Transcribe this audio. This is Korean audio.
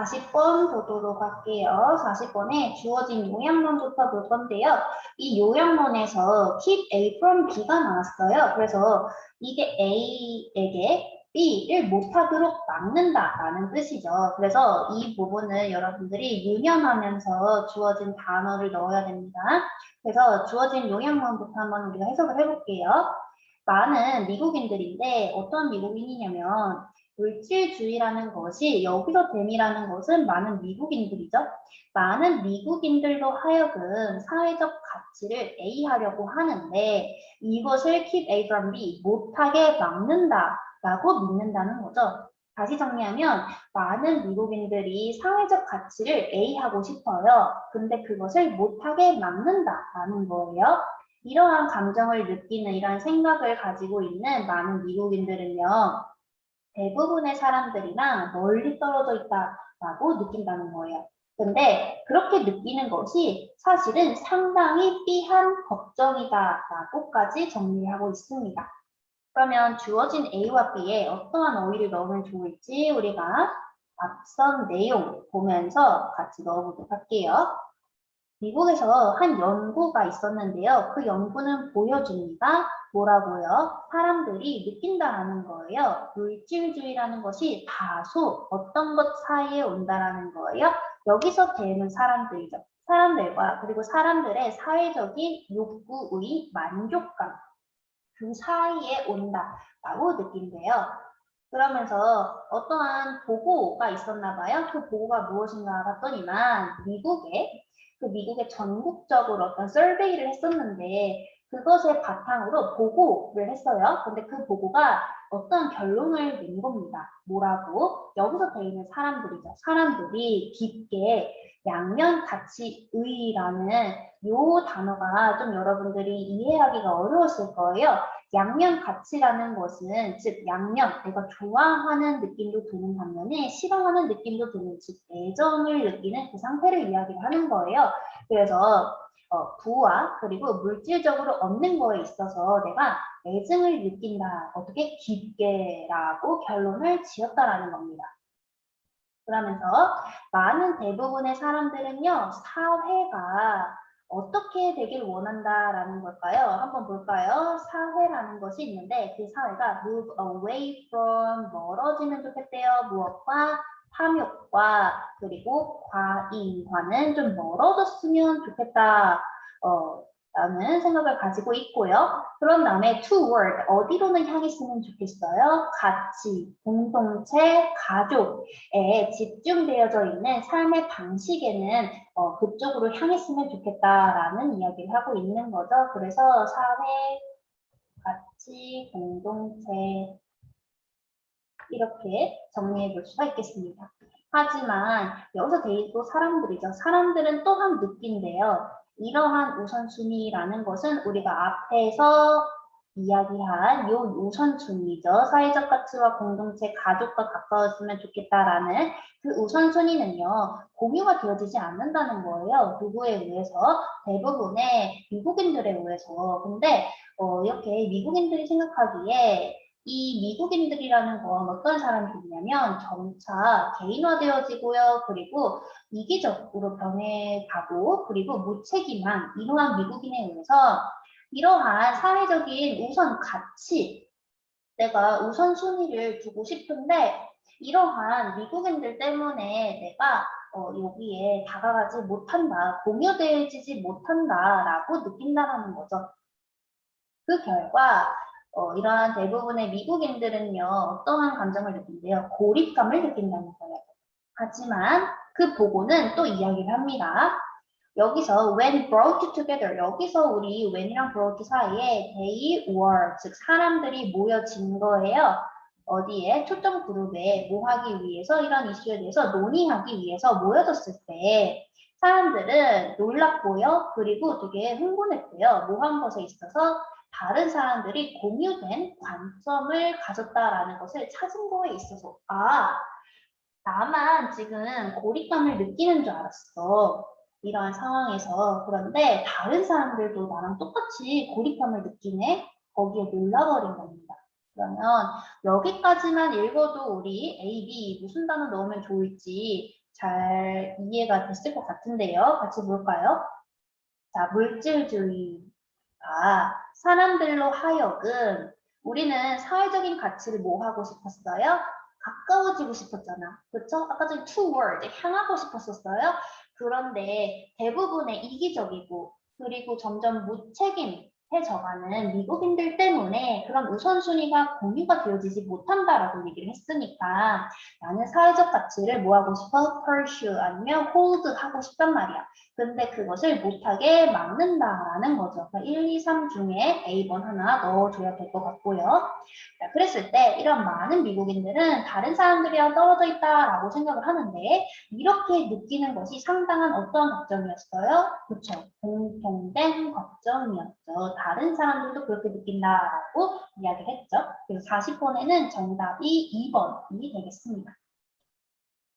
40번 보도록 할게요. 40번에 주어진 요약론부터 볼 건데요. 이 요약론에서 keep A from B가 나왔어요. 그래서 이게 A에게 B를 못하도록 막는다라는 뜻이죠. 그래서 이 부분을 여러분들이 유념하면서 주어진 단어를 넣어야 됩니다. 그래서 주어진 요약론부터 한번 우리가 해석을 해볼게요. 많은 미국인들인데 어떤 미국인이냐면 물질주의라는 것이 여기서 됨이라는 것은 많은 미국인들이죠. 많은 미국인들로 하여금 사회적 가치를 A 하려고 하는데 이것을 keep A from B 못하게 막는다라고 믿는다는 거죠. 다시 정리하면 많은 미국인들이 사회적 가치를 A 하고 싶어요. 근데 그것을 못하게 막는다라는 거예요. 이러한 감정을 느끼는 이런 생각을 가지고 있는 많은 미국인들은요. 대부분의 사람들이랑 멀리 떨어져 있다라고 느낀다는 거예요. 근데 그렇게 느끼는 것이 사실은 상당히 삐한 걱정이다라고까지 정리하고 있습니다. 그러면 주어진 A와 B에 어떠한 어휘를 넣으면 좋을지 우리가 앞선 내용 보면서 같이 넣어보도록 할게요. 미국에서 한 연구가 있었는데요. 그 연구는 보여줍니다. 뭐라고요? 사람들이 느낀다라는 거예요. 물질주의라는 것이 다소 어떤 것 사이에 온다라는 거예요. 여기서 되는 사람들이죠. 사람들과 그리고 사람들의 사회적인 욕구의 만족감 그 사이에 온다라고 느낀대요. 그러면서 어떠한 보고가 있었나 봐요. 그 보고가 무엇인가 봤더니만 미국에 그 미국의 전국적으로 어떤 설베이를 했었는데 그것을 바탕으로 보고를 했어요. 근데 그 보고가 어떤 결론을 낸 겁니다. 뭐라고? 여기서 돼 있는 사람들이죠. 사람들이 깊게 양면 가치의라는 요 단어가 좀 여러분들이 이해하기가 어려웠을 거예요. 양면 가치라는 것은 즉 양면 내가 좋아하는 느낌도 드는 반면에 싫어하는 느낌도 드는 즉 애정을 느끼는 그 상태를 이야기를 하는 거예요. 그래서 어, 부와 그리고 물질적으로 얻는 거에 있어서 내가 애증을 느낀다 어떻게 깊게라고 결론을 지었다라는 겁니다. 그러면서 많은 대부분의 사람들은요 사회가 어떻게 되길 원한다라는 걸까요? 한번 볼까요? 사회라는 것이 있는데 그 사회가 move away from 멀어지면 좋겠대요. 무엇과? 탐욕과 그리고 과잉과는 좀 멀어졌으면 좋겠다. 어, 라는 생각을 가지고 있고요. 그런 다음에 toward 어디로는 향했으면 좋겠어요? 가치, 공동체, 가족에 집중되어져 있는 삶의 방식에는 어, 그쪽으로 향했으면 좋겠다라는 이야기를 하고 있는 거죠. 그래서 사회, 가치, 공동체 이렇게 정리해 볼 수가 있겠습니다. 하지만 여기서 데이도 사람들이죠. 사람들은 또한 느낀대요. 이러한 우선순위라는 것은 우리가 앞에서 이야기한 요 우선순위죠. 사회적 가치와 공동체, 가족과 가까웠으면 좋겠다라는 그 우선순위는요. 공유가 되어지지 않는다는 거예요. 누구에 의해서? 대부분의 미국인들에 의해서. 근데 어, 이렇게 미국인들이 생각하기에 이 미국인들이라는 건 어떤 사람들이냐면 점차 개인화되어지고요. 그리고 이기적으로 변해가고 그리고 무책임한 이러한 미국인에 의해서 이러한 사회적인 우선 가치 내가 우선순위를 두고 싶은데 이러한 미국인들 때문에 내가 어, 여기에 다가가지 못한다, 공유되지 못한다라고 느낀다라는 거죠. 그 결과 어, 이러한 대부분의 미국인들은요, 어떠한 감정을 느낀대요? 고립감을 느낀다는 거예요. 하지만 그 보고는 또 이야기를 합니다. 여기서 when brought together, 여기서 우리 when이랑 brought 사이에 they were, 즉 사람들이 모여진 거예요. 어디에? 초점 그룹에 뭐 하기 위해서 이런 이슈에 대해서 논의하기 위해서 모여졌을 때 사람들은 놀랐고요. 그리고 되게 흥분했대요. 뭐 한 것에 있어서 다른 사람들이 공유된 관점을 가졌다라는 것을 찾은 거에 있어서 아 나만 지금 고립감을 느끼는 줄 알았어 이러한 상황에서 그런데 다른 사람들도 나랑 똑같이 고립감을 느끼네 거기에 놀라버린 겁니다. 그러면 여기까지만 읽어도 우리 A, B 무슨 단어 넣으면 좋을지 잘 이해가 됐을 것 같은데요. 같이 볼까요? 자, 물질주의 가 사람들로 하여금 우리는 사회적인 가치를 뭐 하고 싶었어요? 가까워지고 싶었잖아. 그렇죠? 아까 전에 toward, 향하고 싶었었어요. 그런데 대부분의 이기적이고 그리고 점점 무책임 해져가는 미국인들 때문에 그런 우선순위가 공유가 되어지지 못한다라고 얘기를 했으니까 나는 사회적 가치를 뭐 하고 싶어? pursue 아니면 hold 하고 싶단 말이야. 근데 그것을 못하게 막는다라는 거죠. 그러니까 1, 2, 3 중에 A번 하나 넣어줘야 될 것 같고요. 자, 그랬을 때 이런 많은 미국인들은 다른 사람들이랑 떨어져 있다라고 생각을 하는데 이렇게 느끼는 것이 상당한 어떤 걱정이었어요? 그렇죠. 공통된 걱정이었죠. 다른 사람들도 그렇게 느낀다라고 이야기를 했죠. 그래서 40번에는 정답이 2번이 되겠습니다.